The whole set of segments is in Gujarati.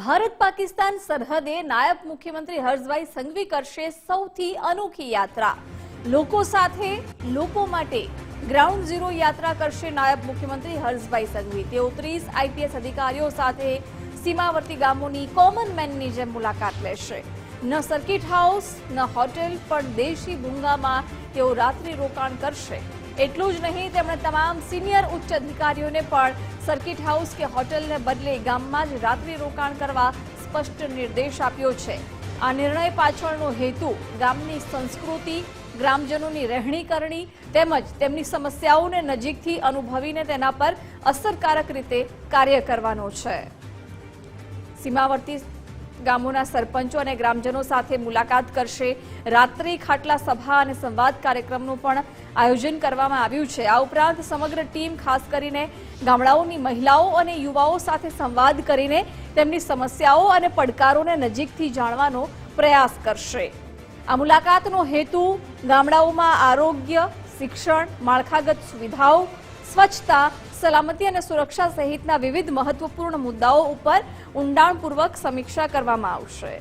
ભારત પાકિસ્તાન સરહદે નાયબ મુખ્યમંત્રી હર્ષભાઈ સંઘવી કરશે સૌથી અનોખી યાત્રા. લોકો સાથે, લોકો માટે ગ્રાઉન્ડ ઝીરો યાત્રા કરશે નાયબ મુખ્યમંત્રી હર્ષભાઈ સંઘવી. તેઓ ત્રીસ આઈપીએસ અધિકારીઓ સાથે સીમાવર્તી ગામોની કોમન મેનની જેમ મુલાકાત લેશે. ન સર્કિટ હાઉસ ન હોટેલ પણ દેશી ભૂંગામાં તેઓ રાત્રિ રોકાણ કરશે. એટલું જ નહીં, તેમણે તમામ સિનિયર ઉચ્ચ અધિકારીઓને પણ સર્કિટ હાઉસ કે હોટેલને બદલે ગામમાં જ રાત્રિ રોકાણ કરવા સ્પષ્ટ નિર્દેશ આપ્યો છે. આ નિર્ણય પાછળનો હેતુ ગામની સંસ્કૃતિ, ગ્રામજનોની રહેણી કરણી તેમજ તેમની સમસ્યાઓને નજીકથી અનુભવીને તેના પર અસરકારક રીતે કાર્ય કરવાનો છે. સીમાવર્તી ગામોના સરપંચો અને ગ્રામજનો સાથે મુલાકાત કરશે. રાત્રિ ખાટલા સભા અને સંવાદ કાર્યક્રમનું પણ આયોજન કરવામાં આવ્યું છે. આ ઉપરાંત સમગ્ર ટીમ ખાસ કરીને ગામડાઓની મહિલાઓ અને યુવાઓ સાથે સંવાદ કરીને તેમની સમસ્યાઓ અને પડકારોને નજીકથી જાણવાનો પ્રયાસ કરશે. આ મુલાકાતનો હેતુ ગામડાઓમાં આરોગ્ય, શિક્ષણ, માળખાગત સુવિધાઓ સ્વચ્છતા, સલામતી અને સુરક્ષા સહિતના વિવિધ મહત્વપૂર્ણ મુદ્દાઓ ઉપર ઊંડાણપૂર્વક સમીક્ષા કરવામાં આવશે.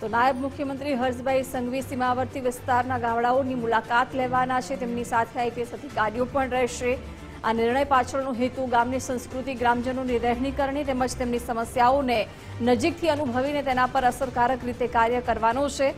તો નાયબ મુખ્યમંત્રી હર્ષભાઈ સંઘવી સીમાવર્તી વિસ્તારના ગામડાઓની મુલાકાત લેવાના છે. તેમની સાથે આઈપીએસ અધિકારીઓ પણ રહેશે. આ નિર્ણય પાછળનો હેતુ ગામની સંસ્કૃતિ, ગ્રામજનોની રહેણી કરણી તેમજ તેમની સમસ્યાઓને નજીકથી અનુભવીને તેના પર અસરકારક રીતે કાર્ય કરવાનો છે.